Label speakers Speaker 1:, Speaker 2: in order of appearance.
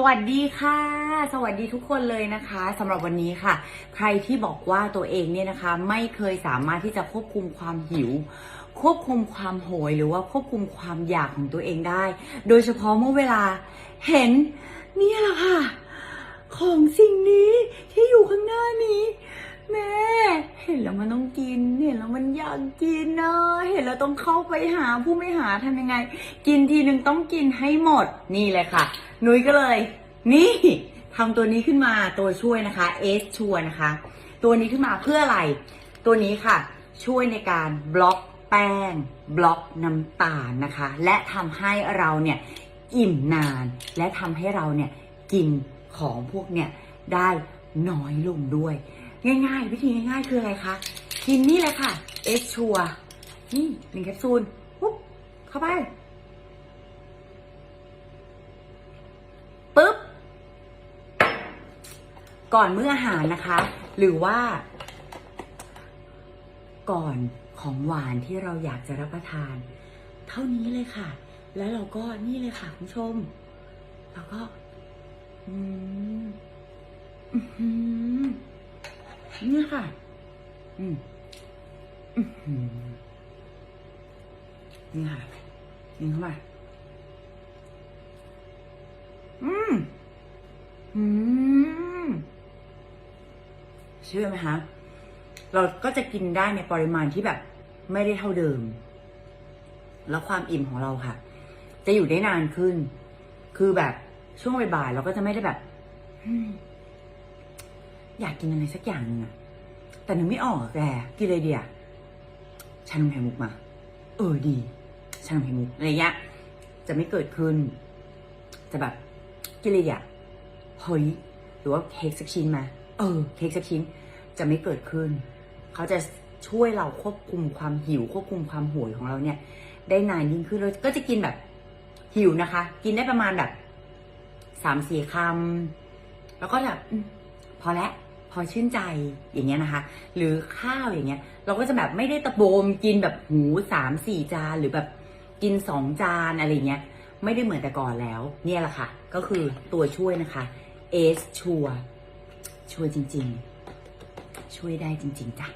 Speaker 1: สวัสดีค่ะ สวัสดีทุกคนเลยนะคะสำหรับวันนี้ค่ะ ใครที่บอกว่าตัวเองเนี่ยนะคะ ไม่เคยสามารถที่จะควบคุมความหิว ควบคุมความโหยหรือว่าควบคุมความอยากของตัวเองได้ โดยเฉพาะเมื่อเวลาเห็นเนี่ยแหละค่ะ ของสิ่งนี้ที่อยู่ข้างหน้านี้ เห็นแล้วมันต้องกิน เห็นแล้วมันอยากกินเนะเห็นแล้วต้องเข้าไปหาผู้ไม่หาทำยังไง กินทีหนึ่งต้องกินให้หมดนี่เลยค่ะ นุ้ยก็เลย นี่ทำตัวนี้ขึ้นมาตัวช่วยนะคะเอสชัวนะคะ ตัวนี้ขึ้นมาเพื่ออะไร ตัวนี้ค่ะ ช่วยในการบล็อกแป้ง บล็อกน้ำตาลนะคะ และทำให้เราเนี่ยอิ่มนาน และทำให้เราเนี่ยกินของพวกเนี่ยได้น้อยลงด้วย ง่ายๆ วิธีง่ายๆ คืออะไรคะ กินนี่เลยค่ะ เอสชัวนี่หนึ่งแคปซูลปุ๊บเข้าไปปุ๊บ ก่อนมื้ออาหารนะคะ หรือว่า ก่อนของหวานที่เราอยากจะรับประทาน เท่านี้เลยค่ะ แล้วเราก็นี่เลยค่ะคุณผู้ชม แล้วก็ อืม อื้อหือ นี่ค่ะ อืมอื้อหือนี่ค่ะนี่เข้ามาอืม อืมเชื่อไหมคะ เราก็จะกินได้ในปริมาณที่แบบ ไม่ได้เท่าเดิม แล้วความอิ่มของเราค่ะ จะอยู่ได้นานขึ้น คือแบบช่วงบ่ายๆเราก็จะไม่ได้แบบ อยากกินอะไรสักอย่างนึงอะแต่นึกไม่ออกแกกินอะไรดีอะชานมไข่มุกมา เออดีชานมไข่มุกอะไรเงี้ยจะไม่เกิดขึ้น จะแบบกินอะไรดีอะเฮ้ยหรือว่าเค้กสักชิ้นมา เออ เค้กสักชิ้นจะไม่เกิดขึ้น เขาจะช่วยเราควบคุมความหิว ควบคุมความโหยของเราเนี่ย ได้นานยิ่งขึ้นเราก็จะกินแบบหิวนะคะ กินได้ประมาณแบบสามสี่คำแล้วก็แบบพอแล้ว พอชื่นใจอย่างเงี้ยนะคะ หรือข้าวอย่างเงี้ย เราก็จะแบบไม่ได้ตะโบมกินแบบหูสามสี่จานหรือแบบกินสองจานอะไรเงี้ยไม่ได้เหมือนแต่ก่อนแล้ว เนี่ยแหละค่ะ ก็คือตัวช่วยนะคะเอสชัวช่วยจริง ๆ ช่วยได้จริง ๆจ้ะ